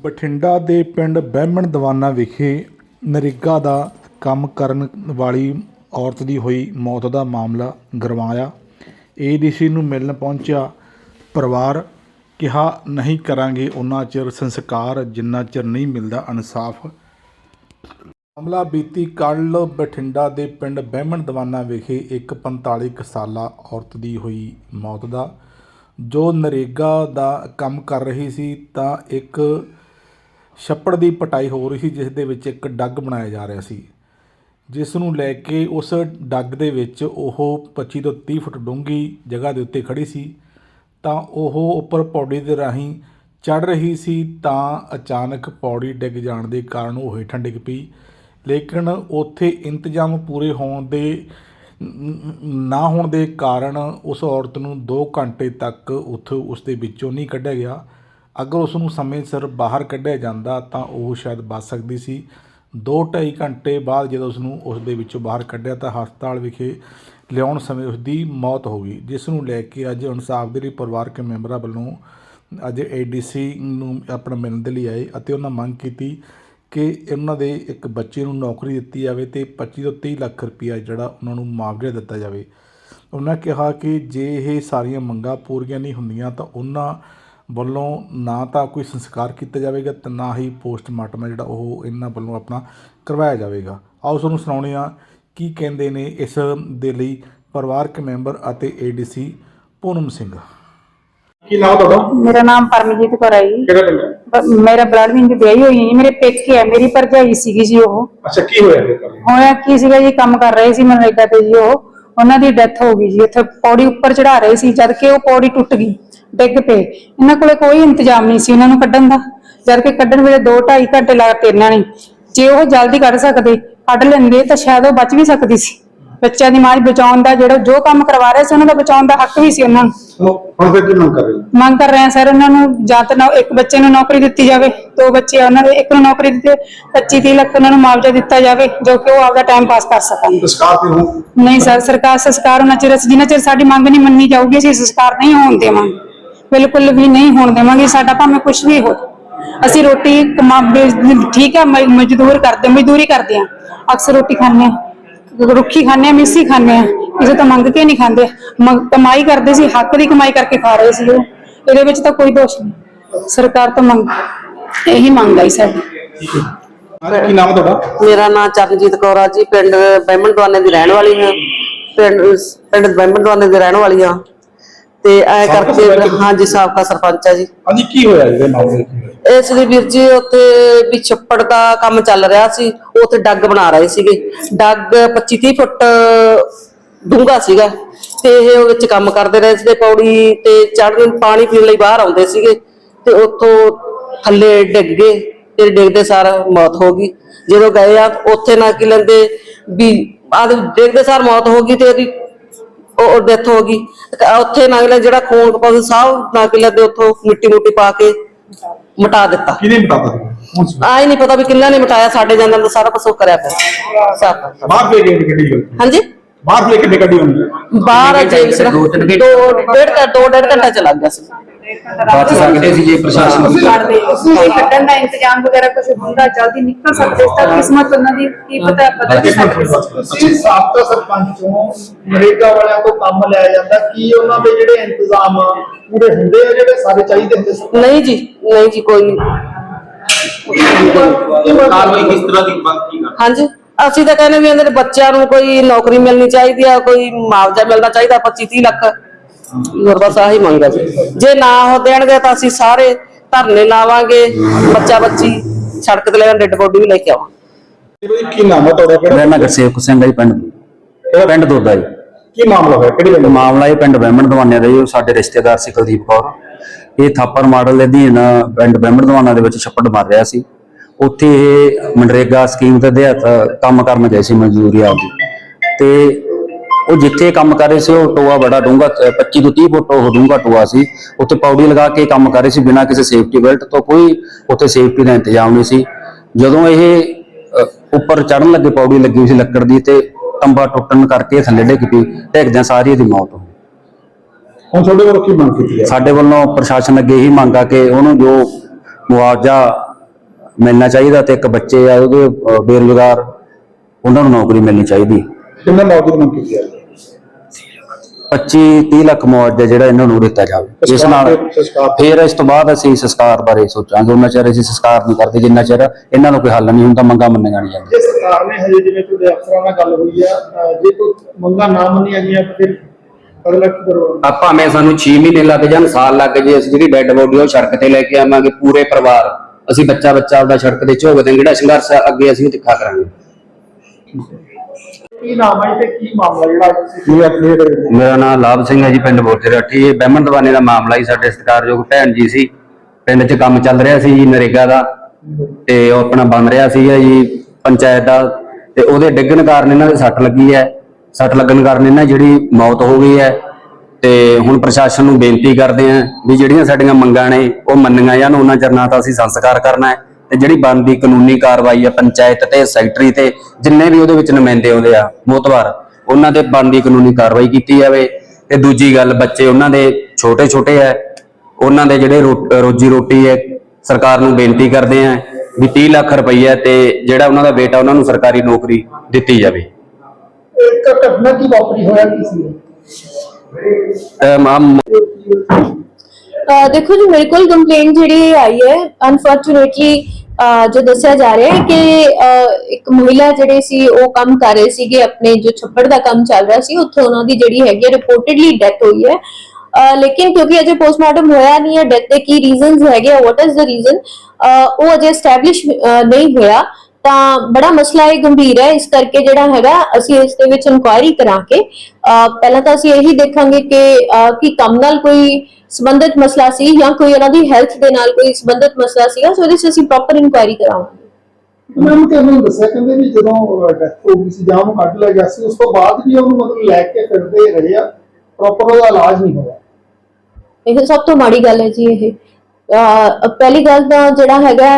ਬਠਿੰਡਾ ਦੇ ਪਿੰਡ ਬਹਿਮਣ ਦਵਾਨਾ ਵਿਖੇ ਨਰੇਗਾ ਦਾ ਕੰਮ ਕਰਨ ਵਾਲੀ ਔਰਤ ਦੀ ਹੋਈ ਮੌਤ ਦਾ ਮਾਮਲਾ ਗਰਮਾਇਆ। ਏਡੀਸੀ ਨੂੰ ਮਿਲਣ ਪਹੁੰਚਿਆ ਪਰਿਵਾਰ, ਕਿਹਾ, ਨਹੀਂ ਕਰਾਂਗੇ ਉਹਨਾਂ ਚਿਰ ਸੰਸਕਾਰ, ਜਿੰਨਾ ਚਿਰ ਨਹੀਂ ਮਿਲਦਾ ਇਨਸਾਫ। ਮਾਮਲਾ ਬੀਤੀ ਕੱਲ੍ਹ ਬਠਿੰਡਾ ਦੇ ਪਿੰਡ ਬਹਿਮਣ ਦਵਾਨਾ ਵਿਖੇ ਇੱਕ 45 ਕੁ ਸਾਲਾ ਔਰਤ ਦੀ ਹੋਈ ਮੌਤ ਦਾ। ਜੋ ਨਰੇਗਾ ਦਾ ਕੰਮ ਕਰ ਰਹੀ ਸੀ, ਤਾਂ ਇੱਕ ਛੱਪੜ ਦੀ ਪਟਾਈ ਹੋ ਰਹੀ ਸੀ, ਜਿਸ ਦੇ ਵਿੱਚ ਇੱਕ ਡੱਗ ਬਣਾਇਆ ਜਾ ਰਿਹਾ ਸੀ। ਜਿਸ ਨੂੰ ਲੈ ਕੇ ਉਸ ਡੱਗ ਦੇ ਵਿੱਚ ਉਹ 25 ਤੋਂ 30 ਫੁੱਟ ਡੂੰਘੀ ਜਗ੍ਹਾ ਦੇ ਉੱਤੇ ਖੜੀ ਸੀ। ਤਾਂ ਉਹ ਉੱਪਰ ਪੌੜੀ ਦੇ ਰਾਹੀਂ ਚੜ ਰਹੀ ਸੀ ਤਾਂ ਅਚਾਨਕ ਪੌੜੀ ਡਿੱਗ ਜਾਣ ਦੇ ਕਾਰਨ ਉਹ ਹੇਠਾਂ ਡਿੱਗ ਪਈ। ਲੇਕਿਨ ਉੱਥੇ ਇੰਤਜ਼ਾਮ ਪੂਰੇ ਹੋਣ ਦੇ, ਨਾ ਹੋਣ ਦੇ ਕਾਰਨ ਉਸ ਔਰਤ ਨੂੰ 2 ਘੰਟੇ ਤੱਕ ਉੱਥੇ, ਉਸ ਦੇ ਵਿੱਚੋਂ ਨਹੀਂ ਕੱਢਿਆ ਗਿਆ। ਅਗਰ ਉਸ ਨੂੰ ਸਮੇਂ ਸਿਰ ਬਾਹਰ ਕੱਢਿਆ ਜਾਂਦਾ ਤਾਂ ਉਹ ਸ਼ਾਇਦ ਬਚ ਸਕਦੀ ਸੀ। 2.5 ਘੰਟੇ ਬਾਅਦ ਜਦੋਂ ਉਸ ਨੂੰ ਉਸ ਦੇ ਵਿੱਚੋਂ ਬਾਹਰ ਕੱਢਿਆ ਤਾਂ ਹਸਪਤਾਲ ਵਿਖੇ ਲਿਆਉਣ ਸਮੇਂ ਉਸ ਦੀ ਮੌਤ ਹੋ ਗਈ, ਜਿਸ ਨੂੰ ਲੈ ਕੇ ਅੱਜ ਇਨਸਾਫ ਦੇ ਲਈ ਪਰਿਵਾਰਕ ਮੈਂਬਰਾਂ ਵੱਲੋਂ ਅੱਜ ਏਡੀਸੀ ਨੂੰ ਆਪਣਾ ਮਿਲਣ ਦੇ ਲਈ ਆਏ ਅਤੇ ਉਹਨਾਂ ਮੰਗ ਕੀਤੀ ਕਿ ਇਹਨਾਂ ਦੇ ਇੱਕ ਬੱਚੇ ਨੂੰ ਨੌਕਰੀ ਦਿੱਤੀ ਜਾਵੇ ਤੇ 25 ਤੋਂ 30 ਲੱਖ ਰੁਪਈਆ ਜਿਹੜਾ ਉਹਨਾਂ ਨੂੰ ਮੁਆਵਜ਼ਾ ਦਿੱਤਾ ਜਾਵੇ। ਉਹਨਾਂ ਕਿਹਾ ਕਿ ਜੇ ਇਹ ਸਾਰੀਆਂ ਮੰਗਾਂ ਪੂਰੀਆਂ ਨਹੀਂ ਹੁੰਦੀਆਂ ਤਾਂ ਉਹਨਾਂ ਵੱਲੋਂ ਨਾ ਤਾਂ ਕੋਈ ਸੰਸਕਾਰ ਕੀਤਾ ਜਾਵੇਗਾ ਤੇ ਨਾ ਹੀ ਪੋਸਟਮਾਰਟਮ ਹੈ ਜਿਹੜਾ ਉਹ ਇਹਨਾਂ ਵੱਲੋਂ ਆਪਣਾ ਕਰਵਾਇਆ ਜਾਵੇਗਾ। ਆਓ ਤੁਹਾਨੂੰ ਸੁਣਾਉਂਦੇ ਹਾਂ ਕੀ ਕਹਿੰਦੇ ਨੇ ਇਸ ਦੇ ਲਈ ਪਰਿਵਾਰਕ ਮੈਂਬਰ ਅਤੇ ਏਡੀਸੀ ਪੂਨਮ ਸਿੰਘ। ਕੀ ਨਾਮ ਤੁਹਾਡਾ? ਮੇਰਾ ਨਾਮ ਪਰਮਜੀਤ ਕੌਰ ਹੈ ਜੀ। ਕਿਹੜਾ ਪਿੰਡ ਹੈ? ਬ- ਮੇਰਾ ਬਲੱਡ ਵਿੰਗ ਵਿਆਹੀ ਹੋਈ ਹੈ ਜੀ। ਮੇਰੇ ਪੇਕੇ ਹੈ ਮੇਰੀ ਭਰਜਾਈ ਸੀਗੀ ਜੀ ਉਹ। ਅੱਛਾ ਕੀ ਹੋਇਆ ਫਿਰ ਕੱਲ੍ਹ? ਹੋਇਆ ਕੀ ਸੀਗਾ ਜੀ ਕੰਮ ਕਰ ਰਹੇ ਸੀ ਮਨਰੇਗਾ ਤੇ ਜੀ ਉਹ। ਉਹਨਾਂ ਦੀ ਡੈਥ ਹੋ ਗਈ ਜੀ। ਉੱਥੇ ਪੌੜੀ ਉੱਪਰ ਚੜਾ ਰਹੇ ਸੀ ਜਦ ਕਿ ਉਹ ਪੌੜੀ ਟੁੱਟ ਗਈ। ਡਿੱਗ ਪਏ। ਇਹਨਾਂ ਕੋਲੇ ਕੋਈ ਇੰਤਜ਼ਾਮ ਨਹੀਂ ਸੀ ਉਹਨਾਂ ਨੂੰ ਕੱਢਣ ਦਾ। ਜਦ ਕਿ ਕੱਢਣ ਵੇਲੇ 2 2.5 ਘੰਟੇ ਲਗਾਤੇ ਇਹਨਾਂ ਨੇ। ਜੇ ਉਹ ਜਲਦੀ ਕੱਢ ਸਕਦੇ ਕੱਢ ਲੈਂਦੇ ਤਾਂ ਸ਼ਾਇਦ ਉਹ ਬਚ ਵੀ ਸਕਦੀ ਸੀ। ਬੱਚਿਆਂ ਦੀ ਮਾਂ ਬਚਾਉਣ ਦਾ ਜਿਹੜਾ ਜੋ ਕੰਮ ਕਰਵਾ ਰਹੇ ਸੀ ਉਹਨਾਂ ਦਾ ਬਚਾਉਣ ਦਾ ਹੱਕ ਵੀ ਸੀ ਉਹਨਾਂ ਨੂੰ। ਹੁਣ ਫਿਰ ਕੀ ਮੰਗ ਕਰ ਰਹੇ ਮੰਗ ਕਰ ਰਹੇ ਹਾਂ ਸਰ ਉਹਨਾਂ ਨੂੰ ਜਾਂ ਤਾਂ ਇੱਕ ਬੱਚੇ ਨੂੰ ਨੌਕਰੀ ਦਿੱਤੀ ਜਾਵੇ ਦੋ ਬੱਚੇ ਆ ਉਹਨਾਂ ਦੇ ਇੱਕ ਨੂੰ ਨੌਕਰੀ ਦਿੱਤੇ 25 30 ਲੱਖ ਉਹਨਾਂ ਨੂੰ ਮੁਆਵਜ਼ਾ ਦਿੱਤਾ ਜਾਵੇ ਜੋ ਕਿ ਉਹ ਆਪਦਾ ਟਾਈਮ ਪਾਸ ਕਰ ਸਕਣ। ਸੰਸਕਾਰ ਤੇ ਹੋ ਨਹੀਂ ਸਰ ਸਰਕਾਰ ਸੰਸਕਾਰ ਉਹਨਾਂ ਚਿਰ ਜਿੰਨਾ ਚਿਰ ਸਾਡੀ ਮੰਗ ਨਹੀਂ ਮੰਨੀ ਜਾਊਗੀ ਅਸੀਂ ਸੰਸਕਾਰ ਨਹੀਂ ਹੋਣ ਦੇਵਾਂਗੇ। ਬਿਲਕੁਲ ਵੀ ਨਹੀਂ ਹੋਣ ਦੇਵਾਂਗੇ ਸਾਡਾ ਭਾਵੇਂ ਕੁਝ ਵੀ ਹੋ ਅਸੀਂ ਰੋਟੀ ਕਮਾ ਠੀਕ ਹੈ ਮਜ਼ਦੂਰ ਕਰਦੇ ਮਜ਼ਦੂਰੀ ਕਰਦੇ ਆ। ਅਕਸਰ ਰੋਟੀ ਖਾਂਦੇ ਆ। ਰੁੱਖੀ ਖਾਂਦੇ ਆ ਮਿੱਸੀ ਖਾਂਦੇ ਆ। ਕਿਸੇ ਤੋਂ ਮੰਗ ਕੇ ਨਹੀਂ ਖਾਂਦੇ। ਕਮਾਈ ਕਰਦੇ ਸੀ ਹੱਕ ਦੀ ਕਮਾਈ ਕਰਕੇ ਖਾ ਰਹੇ ਸੀ ਉਹ। ਇਹਦੇ ਵਿੱਚ ਤਾਂ ਕੋਈ ਦੋਸ਼ ਨਹੀਂ। ਸਰਕਾਰ ਤੋਂ ਮੰਗ ਇਹੀ ਮੰਗ ਆਈ ਸਾਡੀ। ਕੀ ਨਾਮ ਤੁਹਾਡਾ? ਮੇਰਾ ਨਾਮ ਚਰਨਜੀਤ ਕੌਰ ਆ ਜੀ। ਪਿੰਡ ਦਵਾਨੇ ਦੀ ਰਹਿਣ ਵਾਲੀ ਹਾਂ। ਪਿੰਡ ਪਿੰਡ ਦਵਾਨੇ ਦੀ ਰਹਿਣ ਵਾਲੀ ਹਾਂ। ਤੇ ਐ ਸਾਬਕਾ ਕਰਕੇ ਸਰਪੰਚ? ਹਾਂਜੀ ਸਾਬਕਾ ਸਰਪੰਚ ਆ ਜੀ। ਹਾਂਜੀ ਕੀ ਹੋਇਆ ਇਹਦੇ ਮਾਮਲੇ ਵਿੱਚ? ਇਸ ਲਈ ਵੀਰ ਜੀ ਉੱਥੇ ਵੀ ਛੱਪੜ ਦਾ ਕੰਮ ਚੱਲ ਰਿਹਾ ਸੀ ਉੱਥੇ ਡੱਗ ਬਣਾ ਰਹੇ ਸੀਗੇ। ਡੱਗ 25 30 ਫੁੱਟ ਡੂੰਘਾ ਸੀਗਾ ਤੇ ਇਹ ਉਹ ਵਿੱਚ ਕੰਮ ਕਰਦੇ ਰਹੇ ਸੀਗੇ ਪੌੜੀ ਤੇ ਚੜ੍ਹਨ ਪਾਣੀ ਪੀਣ ਲਈ ਬਾਹਰ ਆਉਂਦੇ ਸੀਗੇ ਤੇ ਉੱਥੋਂ ਥੱਲੇ ਡਿੱਗ ਗਏ ਤੇ ਡਿੱਗਦੇ ਸਾਰ ਮੌਤ ਹੋ ਗਈ। ਜਦੋਂ ਗਏ ਆ ਉੱਥੇ ਨਾ ਕਿ ਲੈਂਦੇ ਵੀ ਆਦ ਡਿੱਗਦੇ ਸਾਰ ਮੌਤ ਹੋ ਗਈ ਤੇ ਇਹਦੀ ਉਹ ਡੈਥ ਹੋ ਗਈ। ਉੱਥੇ ਨਾ ਕਿ ਲੈ ਜਿਹੜਾ ਖੂਨ ਕਪਾਉ ਸਭ ਨਾ ਕਿ ਲੈਂਦੇ ਉੱਥੋਂ ਮਿੱਟੀ ਮੁੱਟੀ ਪਾ ਕੇ ਮਿਟਾ ਦਿੱਤਾ। ਕਿਹਨੇ ਹੁਣ ਆਈ ਨਹੀਂ ਪਤਾ ਵੀ ਕਿੰਨਾ ਨੇ ਮਿਟਾਇਆ ਸਾਡੇ ਜਾਂਦਿਆਂ ਦਾ ਸਾਰਾ ਕੁਝ ਕਰਿਆ ਪਿਆ। ਸਾਰਾ। ਬਾਹਰ ਲੈ ਕੇ ਗੱਡੀ ਹਾਂਜੀ? ਬਾਹਰ ਲੈ ਕੇ ਗੱਡੀ ਬਾਹਰ ਜੇ ਸਿਰ ਦੋ ਡੇਢ ਘੰਟਾ ਦੋ ਡੇਢ ਘੰਟਾ ਚ ਲੱਗ ਗਿਆ ਸੀ। ਬਚ ਸਕਦੇ ਸੀ ਜੇ ਪ੍ਰਸ਼ਾਸਨ ਕਰਦੇ ਕੋਈ ਕੱਢਣ ਦਾ ਇੰਤਜ਼ਾਮ ਵਗੈਰਾ ਕੁਝ ਹੁੰਦਾ ਜਲਦੀ ਨਿਕਲ ਸਕਦੇ ਤਾਂ ਕਿਸਮਤ ਉਹਨਾਂ ਦੀ ਕੀ ਪਤਾ ਬਦਲ ਵੀ ਸਕਦੀ ਸੀ। ਤੁਸੀਂ ਸਾਬਕਾ ਸਰਪੰਚ ਤੋਂ ਨਰੇਗਾ ਵਾਲਿਆਂ ਤੋਂ ਕੰਮ ਲਿਆ ਜਾਂਦਾ ਕੀ ਉਹਨਾਂ ਦੇ ਜਿਹੜੇ ਇੰਤਜ਼ਾਮ ਆ ਪੂਰੇ ਹੁੰਦੇ ਆ ਜਿਹੜੇ ਸਾਰੇ ਚਾਹੀਦੇ ਹੁੰਦੇ ਸੀ? ਨਹੀਂ ਜੀ ਨਹੀਂ ਜੀ ਕੋਈ ਨਹੀਂ। ਕਾਰਵਾਈ ਕਿਸ ਤਰ੍ਹਾਂ ਦੀ ਮੰਗ ਕੀ ਕਰ ਹਾਂਜੀ ਅਸੀਂ ਤਾਂ ਕਹਿੰਦੇ ਵੀ ਇਹਨਾਂ ਦੇ ਬੱਚਿਆਂ ਨੂੰ ਕੋਈ ਨੌਕਰੀ ਮਿਲਣੀ ਚਾਹੀਦੀ ਆ ਕੋਈ ਮੁਆਵਜ਼ਾ ਮਿਲਣਾ ਚਾਹੀਦਾ 25 30 ਲੱਖ। ਹੋਰ ਬਸ ਆਹੀ ਮੰਗ ਹੈ ਜੀ। ਨਾ ਹੋ ਦੇਣਗੇ ਤਾਂ ਅਸੀਂ ਸਾਰੇ ਧਰਨੇ ਲਾਵਾਂਗੇ। ਬੱਚਾ ਬੱਚੀ ਸੜਕ ਤੇ ਲੈ ਕੇ ਡੈਡ ਬੋਡੀ ਵੀ ਲੈ ਕੇ ਆਵਾਂਗੇ ਕੀ ਨਾਮ ਹੈ ਤੁਹਾਡਾ ਮੇਰਾ ਕਿਹੜਾ ਨਾਂ ਗੁਰਸੇਵਕ ਸਿੰਘ ਹੈ ਜੀ ਪਿੰਡ ਪਿੰਡ ਦੋਦਾ ਜੀ। ਕੀ ਮਾਮਲਾ ਹੋਇਆ? ਕਿਹੜੀ ਗੱਲ? ਮਾਮਲਾ ਇਹ ਪਿੰਡ ਬਹਿਮਣ ਦਵਾਨੇ ਦਾ ਜੀ ਉਹ ਸਾਡੇ ਰਿਸ਼ਤੇਦਾਰ ਸੀ ਕੁਲਦੀਪ ਕੌਰ। ਇਹ ਥਾਪਰ ਮਾਡਲ ਦੇ ਅਧੀਨ ਪਿੰਡ ਬਹਿਮਣ ਦਵਾਨਾ ਦੇ ਵਿੱਚ ਛੱਪੜ ਮਾਰ ਰਿਹਾ ਸੀ। ਉੱਥੇ ਇਹ ਮਨਰੇਗਾ ਸਕੀਮ ਦੇ ਤਹਿਤ ਕੰਮ ਕਰਨ ਗਏ ਸੀ ਮਜ਼ਦੂਰੀ ਆਪਦੀ। ਤੇ ਉਹ ਜਿੱਥੇ ਕੰਮ ਕਰ ਰਹੇ ਸੀ ਉਹ ਟੋਆ ਬੜਾ ਡੂੰਘਾ 25 ਤੋਂ 30 ਫੁੱਟ ਉਹ ਡੂੰਘਾ ਟੋਆ ਸੀ। ਉੱਥੇ ਪੌੜੀ ਲਗਾ ਕੇ ਕੰਮ ਕਰ ਰਹੇ ਸੀ ਬਿਨਾਂ ਕਿਸੇ ਸੇਫਟੀ ਬੈਲਟ ਤੋਂ ਕੋਈ ਉੱਥੇ ਸੇਫਟੀ ਦਾ ਇੰਤਜ਼ਾਮ ਨਹੀਂ ਸੀ। ਜਦੋਂ ਇਹ ਉੱਪਰ ਚੜਨ ਲੱਗੇ ਪੌੜੀ ਲੱਗੀ ਹੋਈ ਸੀ ਲੱਕੜ ਦੀ ਤੇ ਟੰਬਾ ਟੁੱਟਣ ਕਰਕੇ ਥੱਲੇ ਡਿੱਗ ਪਈ ਡਿੱਗਦਿਆਂ ਸਾਰੀ ਇਹਦੀ ਮੌਤ ਹੋ ਗਈ। ਹੁਣ ਤੁਹਾਡੇ ਵੱਲੋਂ ਕੀ ਮੰਗ ਕੀਤੀ ਹੈ? ਸਾਡੇ ਵੱਲੋਂ ਪ੍ਰਸ਼ਾਸਨ ਅੱਗੇ ਇਹੀ ਮੰਗ ਆ ਕਿ ਉਹਨੂੰ ਜੋ ਮੁਆਵਜ਼ਾ ਮਿਲਣਾ ਚਾਹੀਦਾ ਤੇ ਇੱਕ ਬੱਚੇ ਆ ਉਹਦੇ ਬੇਰੁਜ਼ਗਾਰ ਉਹਨਾਂ ਨੂੰ ਨੌਕਰੀ ਮਿਲਣੀ ਚਾਹੀਦੀ। ਕਿੰਨਾ ਮੌਜੂਦ ਮੰਗ ਕੀਤੀ ਹੈ? 25 30 ਲੱਖ ਮੁਆਵਜ਼ਾ ਜਿਹੜਾ ਇਹਨਾਂ ਨੂੰ ਦਿੱਤਾ ਜਾਵੇ। ਜਿਸ ਨਾਲ ਫਿਰ ਇਸ ਤੋਂ ਬਾਅਦ ਅਸੀਂ ਸੰਸਕਾਰ ਬਾਰੇ ਸੋਚਾਂਗੇ। ਉਹਨਾਂ ਚਿਰ ਅਸੀਂ ਸੰਸਕਾਰ ਨਹੀਂ ਕਰਦੇ ਜਿੰਨਾ ਚਿਰ ਇਹਨਾਂ ਨੂੰ ਕੋਈ ਹੱਲ ਨਹੀਂ ਹੁੰਦਾ ਮੰਗਾਂ ਮੰਨੀਆਂ ਨਹੀਂ ਜਾਂਦੀਆਂ। ਸਰਕਾਰ ਨੇ ਹਜੇ ਜਿਵੇਂ ਤੁਹਾਡੇ ਅਫਸਰਾਂ ਨਾਲ ਗੱਲ ਹੋਈ ਆ ਜੇ ਕੋਈ ਮੰਗਾਂ ਨਾ ਮੰਨੀਆਂ ਗਈਆਂ ਤਾਂ ਫਿਰ ਆਪਾਂ ਮੈਂ ਸਾਨੂੰ 6 ਮਹੀਨੇ ਲੱਗ ਜਾਣ ਸਾਲ ਲੱਗ ਜੇ ਅਸੀਂ ਜਿਹੜੀ ਡੈੱਡ ਬੋਡੀ ਉਹ ਸੜਕ ਤੇ ਲੈ ਕੇ ਆਵਾਂਗੇ ਪੂਰੇ ਪਰਿਵਾਰ। ਅਸੀਂ ਬੱਚਾ ਬੱਚਾ ਆਪਦਾ ਸੜਕ ਤੇ ਝੋਕ ਦੇਂਗੇ ਜਿਹੜਾ ਸੰਘਰਸ਼ ਅੱਗੇ ਅਸੀਂ ਤਿੱਖਾ ਕਰਾਂਗੇ। ਕੀ ਨਾਮ ਹੈ ਤੇ ਕੀ ਮਾਮਲਾ ਜਿਹੜਾ ਤੁਸੀਂ ਮੇਰਾ ਨਾਮ ਲਾਭ ਸਿੰਘ ਹੈ ਜੀ ਪਿੰਡ ਬੋਤੇ ਰੱਠੀ। ਇਹ ਬਹਿਮਣ ਦਵਾਨੇ ਦਾ ਮਾਮਲਾ ਹੀ ਸਾਡੇ ਸਤਿਕਾਰਯੋਗ ਭੈਣ ਜੀ ਸੀ। ਪਿੰਡ 'ਚ ਕੰਮ ਚੱਲ ਰਿਹਾ ਸੀ ਜੀ ਨਰੇਗਾ ਦਾ। ਤੇ ਉਹ ਆਪਣਾ ਬਣ ਰਿਹਾ ਸੀਗਾ ਜੀ ਪੰਚਾਇਤ ਦਾ। ਤੇ ਉਹਦੇ ਡਿੱਗਣ ਕਾਰਨ ਇਹਨਾਂ ਦੇ ਸੱਟ ਲੱਗੀ ਹੈ। ਸੱਟ ਲੱਗਣ ਕਾਰਨ ਇਹਨਾਂ ਦੀ ਜਿਹੜੀ ਮੌਤ ਹੋ ਗਈ ਹੈ। ਤੇ ਹੁਣ ਪ੍ਰਸ਼ਾਸਨ ਨੂੰ ਬੇਨਤੀ ਕਰਦੇ ਆਂ ਵੀ ਜਿਹੜੀਆਂ ਸਾਡੀਆਂ ਮੰਗਾਂ ਨੇ ਉਹ ਮੰਨੀਆਂ ਜਾਣ। ਉਹਨਾਂ ਚਿਰ ਨਾ ਤਾਂ ਅਸੀਂ ਸੰਸਕਾਰ ਕਰਨਾ ਹੈ। ਤੇ ਜਿਹੜੀ ਬਣਦੀ ਕਾਨੂੰਨੀ ਕਾਰਵਾਈ ਹੈ ਪੰਚਾਇਤ ਤੇ ਸੈਕਟਰੀ ਤੇ ਜਿੰਨੇ ਵੀ ਉਹਦੇ ਵਿੱਚ ਨੁਮਾਇੰਦੇ ਆਉਂਦੇ ਆ ਮੋਤਵਾਰ ਉਹਨਾਂ ਤੇ ਬਣਦੀ ਕਾਨੂੰਨੀ ਕਾਰਵਾਈ ਕੀਤੀ ਜਾਵੇ। ਤੇ ਦੂਜੀ ਗੱਲ ਬੱਚੇ ਉਹਨਾਂ ਦੇ ਛੋਟੇ ਛੋਟੇ ਆ ਉਹਨਾਂ ਦੇ ਜਿਹੜੇ ਰੋਜੀ ਰੋਟੀ ਹੈ ਸਰਕਾਰ ਨੂੰ ਬੇਨਤੀ ਕਰਦੇ ਆ ਵੀ 30 ਲੱਖ ਰੁਪਈਆ ਤੇ ਜਿਹੜਾ ਉਹਨਾਂ ਦਾ ਬੇਟਾ ਉਹਨਾਂ ਨੂੰ ਸਰਕਾਰੀ ਨੌਕਰੀ ਦਿੱਤੀ ਜਾਵੇ। ਇੱਕ ਘਟਨਾ ਕੀ ਵਾਪਰੀ ਹੋਇਆ ਕੀ ਸੀ? ਅਹ ਮਾਮ ਅਹ ਦੇਖੋ ਜੀ, ਮੇਰੇ ਕੋਲ ਕੰਪਲੇਂਟ ਜਿਹੜੀ ਆਈ ਹੈ ਅਨਫੋਰਚੂਨੇਟਲੀ ਜੋ ਦੱਸਿਆ ਜਾ ਰਿਹਾ ਹੈ ਕਿ ਇੱਕ ਮਹਿਲਾ ਜਿਹੜੇ ਸੀ, ਉਹ ਕੰਮ ਕਰ ਰਹੇ ਸੀਗੇ, ਆਪਣੇ ਜੋ ਛੱਪੜ ਦਾ ਕੰਮ ਚੱਲ ਰਿਹਾ ਸੀ, ਉੱਥੇ ਉਹਨਾਂ ਦੀ ਜਿਹੜੀ ਹੈਗੀ ਰਿਪੋਰਟਡਲੀ ਡੈਥ ਹੋਈ ਹੈ। ਲੇਕਿਨ ਕਿਉਂਕਿ ਅਜੇ ਪੋਸਟਮਾਰਟਮ ਹੋਇਆ ਨਹੀਂ ਹੈ ਡੈਥ ਦੇ ਕੀ ਰੀਜ਼ਨਸ ਹੈਗੇ ਵਾਟ ਇਜ਼ ਦਾ ਰੀਜ਼ਨ ਉਹ ਅਜੇ ਐਸਟੈਬਲਿਸ਼ ਨਹੀਂ ਹੋਇਆ। ਤਾਂ ਬੜਾ ਮਸਲਾ ਇਹ ਗੰਭੀਰ ਹੈ, ਇਸ ਕਰਕੇ ਜਿਹੜਾ ਹੈਗਾ, ਅਸੀਂ ਇਸ ਦੇ ਵਿੱਚ ਇਨਕੁਆਇਰੀ ਕਰਾ ਕੇ ਪਹਿਲਾਂ ਤਾਂ ਅਸੀਂ ਇਹੀ ਦੇਖਾਂਗੇ ਕਿ ਕੀ ਕੰਮ ਨਾਲ ਕੋਈ ਸੰਬੰਧਿਤ ਮਸਲਾ ਸੀ ਜਾਂ ਕੋਈ ਉਹਨਾਂ ਦੀ ਹੈਲਥ ਦੇ ਨਾਲ ਕੋਈ ਸੰਬੰਧਿਤ ਮਸਲਾ ਸੀਗਾ ਸੋ ਇਹਦੇ 'ਚ ਅਸੀਂ ਪ੍ਰੋਪਰ ਇਨਕੁਆਇਰੀ ਕਰਾਵਾਂਗੇ। ਮੈਨੂੰ ਤੇ ਉਹਨੂੰ ਦੱਸਿਆ ਕਹਿੰਦੇ ਵੀ ਜਦੋਂ ਡੈਥ ਹੋ ਗਈ ਸੀ ਜਾਂ ਉਹਨੂੰ ਕੱਢ ਲਿਆ ਗਿਆ ਸੀ ਉਸ ਤੋਂ ਬਾਅਦ ਵੀ ਉਹਨੂੰ ਮਤਲਬ ਲੈ ਕੇ ਫਿਰਦੇ ਰਹੇ ਆ ਪ੍ਰੋਪਰ ਉਹਦਾ ਇਲਾਜ ਨਹੀਂ ਹੋਇਆ। ਇਹ ਸਭ ਤੋਂ ਮਾੜੀ ਗੱਲ ਹੈ ਜੀ ਇਹ। ਅਹ ਪਹਿਲੀ ਗੱਲ ਤਾਂ ਜਿਹੜਾ ਹੈਗਾ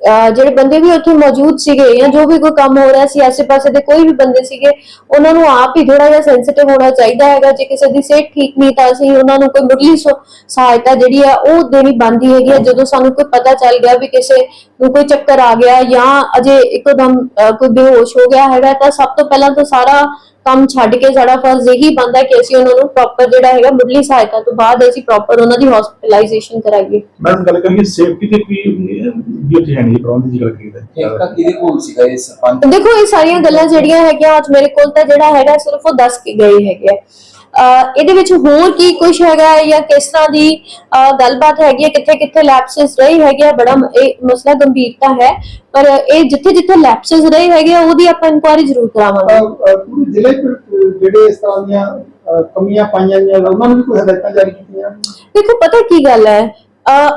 ਜਿਹੜੇ ਬੰਦੇ ਵੀ ਉੱਥੇ ਮੌਜੂਦ ਸੀਗੇ ਜਾਂ ਜੋ ਵੀ ਕੋਈ ਕੰਮ ਹੋ ਰਿਹਾ ਸੀ, ਆਸ-ਪਾਸੇ ਦੇ ਕੋਈ ਵੀ ਬੰਦੇ ਸੀਗੇ, ਉਹਨਾਂ ਨੂੰ ਆਪ ਹੀ ਥੋੜਾ ਜਿਹਾ ਸੈਂਸਿਟਿਵ ਹੋਣਾ ਚਾਹੀਦਾ ਹੈਗਾ। ਜੇ ਕਿਸੇ ਦੀ ਸਿਹਤ ਠੀਕ ਨਹੀਂ ਤਾਂ ਅਸੀਂ ਉਹਨਾਂ ਨੂੰ ਕੋਈ ਮੁੱਢਲੀ ਸਹਾਇਤਾ ਜਿਹੜੀ ਆ, ਉਹ ਦੇਣੀ ਬੰਦੀ ਹੈਗੀ ਆ। ਜਦੋਂ ਸਾਨੂੰ ਕੋਈ ਪਤਾ ਚੱਲ ਗਿਆ ਵੀ ਕਿਸੇ ਨੂੰ ਕੋਈ ਚੱਕਰ ਆ ਗਿਆ ਜਾਂ ਅਜੇ ਇੱਕੋ ਦਮ ਕੋਈ ਬੇਹੋਸ਼ ਹੋ ਗਿਆ ਹੈਗਾ, ਤਾਂ ਸਭ ਤੋਂ ਪਹਿਲਾਂ ਤਾਂ ਸਾਰਾ ਕੰਮ ਛੱਡ ਕੇ ਸਾਡਾ ਫਰਜ਼ ਇਹੀ ਬਣਦਾ ਕਿ ਅਸੀਂ ਉਹਨਾਂ ਨੂੰ ਪ੍ਰੋਪਰ ਜਿਹੜਾ ਹੈਗਾ ਮੁੱਢਲੀ ਸਹਾਇਤਾ ਤੋਂ ਬਾਅਦ ਅਸੀਂ ਪ੍ਰੋਪਰ ਉਹਨਾਂ ਦੀ ਹਸਪੀਟਲਾਈਜੇਸ਼ਨ ਕਰਾਈਏ। ਮੈਂ ਗੱਲ ਕਰੀਏ ਸੇਫਟੀ ਤੇ ਕੀ ਵੀ ਉੱਥੇ ਹੈ ਨਹੀਂ ਪ੍ਰਬੰਧ ਦੀ ਗੱਲ ਕਰੀਏ ਠੇਕਾ ਕਿਹਦੇ ਕੋਲ ਸੀਗਾ ਇਹ ਸਰਪੰਚ? ਦੇਖੋ ਇਹ ਸਾਰੀਆਂ ਗੱਲਾਂ ਜਿਹੜੀਆਂ ਹੈਗੀਆਂ ਅੱਜ ਮੇਰੇ ਕੋਲ ਤਾਂ ਜਿਹੜਾ ਹੈਗਾ ਸਿਰਫ ਉਹ ਦੱਸ ਕੇ ਗਏ ਹੈਗੇ ਇਹਦੇ ਵਿੱਚ ਹੋਰ ਕੀ ਕੁਝ ਹੈਗਾ ਹੈ ਜਾਂ ਕਿਸ ਤਰ੍ਹਾਂ ਦੀ ਗੱਲਬਾਤ ਹੈਗੀ ਹੈ ਕਿੱਥੇ ਕਿੱਥੇ ਲੈਪਸਸ ਰਹੀ ਹੈਗੇ ਆ ਬੜਾ ਇਹ ਮਸਲਾ ਗੰਭੀਰ ਤਾਂ ਹੈ ਪਰ ਇਹ ਜਿੱਥੇ ਜਿੱਥੇ ਲੈਪਸਸ ਰਹੇ ਹੈਗੇ ਆ ਉਹਦੀ ਆਪਾਂ ਇਨਕੁਆਇਰੀ ਜ਼ਰੂਰ ਕਰਾਵਾਂਗੇ। ਪੂਰੇ ਜ਼ਿਲ੍ਹੇ ਜਿਹੜੇ ਇਸ ਤਰ੍ਹਾਂ ਦੀਆਂ ਕਮੀਆਂ ਪਾਈਆਂ ਗਈਆਂ ਉਹਨਾਂ ਨੂੰ ਵੀ ਕੋਈ ਹਦਾਇਤਾਂ ਜਾਰੀ ਕੀਤੀਆਂ ਦੇਖੋ ਪਤਾ ਕੀ ਗੱਲ ਹੈ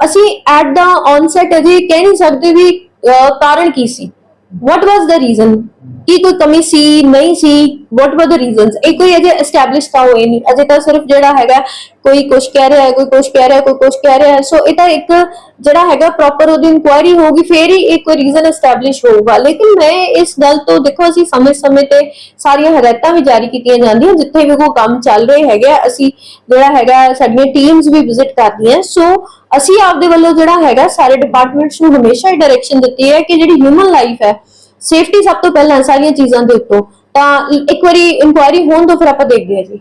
ਅਸੀਂ ਐਟ ਦਾ ਔਨਸੈਟ ਅਜੇ ਕਹਿ ਨਹੀਂ ਸਕਦੇ ਵੀ ਕਾਰਨ ਕੀ ਸੀ। ਵਾਟ ਵਾਸ ਦਾ ਰੀਜ਼ਨ ਕੀ ਕੋਈ ਕਮੀ ਸੀ ਨਹੀਂ ਸੀ? ਵਾਟ ਵਰ ਦਾ ਰੀਜ਼ਨਸ ਇਹ ਕੋਈ ਅਜੇ ਐਸਟੈਬਲਿਸ਼ ਤਾਂ ਹੋਏ ਨਹੀਂ। ਅਜੇ ਤਾਂ ਸਿਰਫ ਜਿਹੜਾ ਹੈਗਾ ਕੋਈ ਕੁਝ ਕਹਿ ਰਿਹਾ ਹੈ ਕੋਈ ਕੁਝ ਕਹਿ ਰਿਹਾ ਕੋਈ ਕੁਝ ਕਹਿ ਰਿਹਾ ਸੋ ਇਹ ਤਾਂ ਇੱਕ ਜਿਹੜਾ ਹੈਗਾ ਪ੍ਰੋਪਰ ਉਹਦੀ ਇਨਕੁਆਇਰੀ ਹੋਊਗੀ ਫੇਰ ਹੀ ਇੱਕ ਕੋਈ ਰੀਜ਼ਨ ਐਸਟੈਬਲਿਸ਼ ਹੋਊਗਾ। ਲੇਕਿਨ ਮੈਂ ਇਸ ਗੱਲ ਤੋਂ ਦੇਖੋ ਅਸੀਂ ਸਮੇਂ-ਸਮੇਂ ਤੇ ਸਾਰੀਆਂ ਹਦਾਇਤਾਂ ਵੀ ਜਾਰੀ ਕੀਤੀਆਂ ਜਾਂਦੀਆਂ। ਜਿੱਥੇ ਵੀ ਕੋਈ ਕੰਮ ਚੱਲ ਰਹੇ ਹੈਗੇ ਆ, ਅਸੀਂ ਜਿਹੜਾ ਹੈਗਾ ਸਾਡੀਆਂ ਟੀਮਸ ਵੀ ਵਿਜ਼ਿਟ ਕਰਦੀਆਂ। ਸੋ ਅਸੀਂ ਆਪਦੇ ਵੱਲੋਂ ਜਿਹੜਾ ਹੈਗਾ, ਸਾਰੇ ਡਿਪਾਰਟਮੈਂਟਸ ਨੂੰ ਹਮੇਸ਼ਾ ਹੀ ਡਾਇਰੈਕਸ਼ਨ ਦਿੱਤੀ ਹੈ ਕਿ ਜਿਹੜੀ ਹਿਊਮਨ ਲਾਈਫ ਹੈ ਸੇਫਟੀ ਸਭ ਤੋਂ ਪਹਿਲਾਂ ਸਾਰੀਆਂ ਚੀਜ਼ਾਂ ਦੇ ਉੱਤੋਂ। ਤਾਂ ਇੱਕ ਵਾਰੀ ਇਨਕੁਆਇਰੀ ਹੋਣ ਤੋਂ ਫਿਰ ਆਪਾਂ ਦੇਖਦੇ ਹਾਂ ਜੀ।